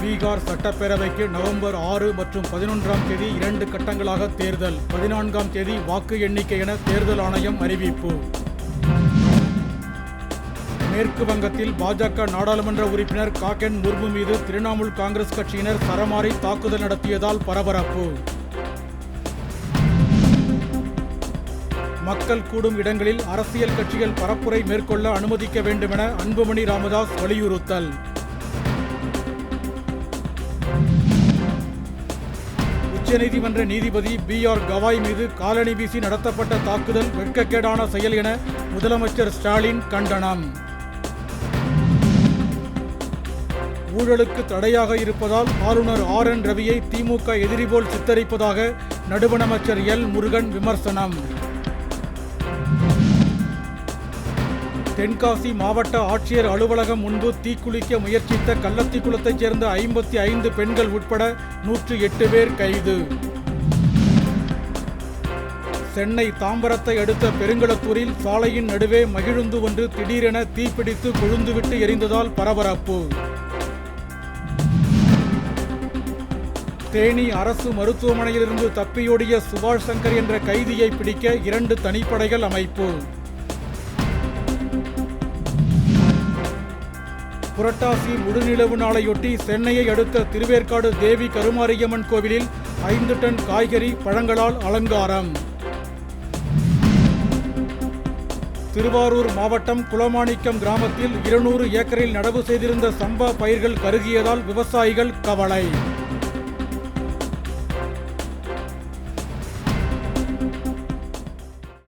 பீகார் சட்டப்பேரவைக்கு நவம்பர் ஆறு மற்றும் பதினொன்றாம் தேதி இரண்டு கட்டங்களாக தேர்தல். பதினான்காம் தேதி வாக்கு எண்ணிக்கை என தேர்தல் ஆணையம் அறிவிப்பு. மேற்கு வங்கத்தில் பாஜக நாடாளுமன்ற உறுப்பினர் காக்கென் முர்மு மீது திரிணாமுல் காங்கிரஸ் கட்சியினர் சரமாரி தாக்குதல் நடத்தியதால் பரபரப்பு. மக்கள் கூடும் இடங்களில் அரசியல் கட்சிகள் பரப்புரை மேற்கொள்ள அனுமதிக்க வேண்டுமென அன்புமணி ராமதாஸ் வலியுறுத்தல். உச்சநீதிமன்ற நீதிபதி பி ஆர் கவாய் மீது காலணி வீசி நடத்தப்பட்ட தாக்குதல் வெட்கக்கேடான செயல் என முதலமைச்சர் ஸ்டாலின் கண்டனம். ஊழலுக்கு தடையாக இருப்பதால் ஆளுநர் ஆர் என் ரவியை திமுக எதிரி போல் சித்தரிப்பதாக நடுவணமைச்சர் எல் முருகன் விமர்சனம். தென்காசி மாவட்ட ஆட்சியர் அலுவலகம் முன்பு தீக்குளிக்க முயற்சித்த கள்ளத்திக்குளத்தைச் சேர்ந்த ஐம்பத்தி ஐந்து பெண்கள் உட்பட நூற்று எட்டு பேர் கைது. சென்னை தாம்பரத்தை அடுத்த பெருங்களத்தூரில் சாலையின் நடுவே மகிழுந்து ஒன்று திடீரென தீப்பிடித்து கொழுந்துவிட்டு எரிந்ததால் பரபரப்பு. தேனி அரசு மருத்துவமனையிலிருந்து தப்பியோடிய சுபாஷ் சங்கர் என்ற கைதியை பிடிக்க இரண்டு தனிப்படைகள் அமைப்பு. புரட்டாசி முழுநிலவு நாளையொட்டி சென்னையை அடுத்த திருவேற்காடு தேவி கருமாரியம்மன் கோவிலில் ஐந்து டன் காய்கறி பழங்களால் அலங்காரம். திருவாரூர் மாவட்டம் குளமாணிக்கம் கிராமத்தில் இருநூறு ஏக்கரில் நடவு செய்திருந்த சம்பா பயிர்கள் கருகியதால் விவசாயிகள் கவலை.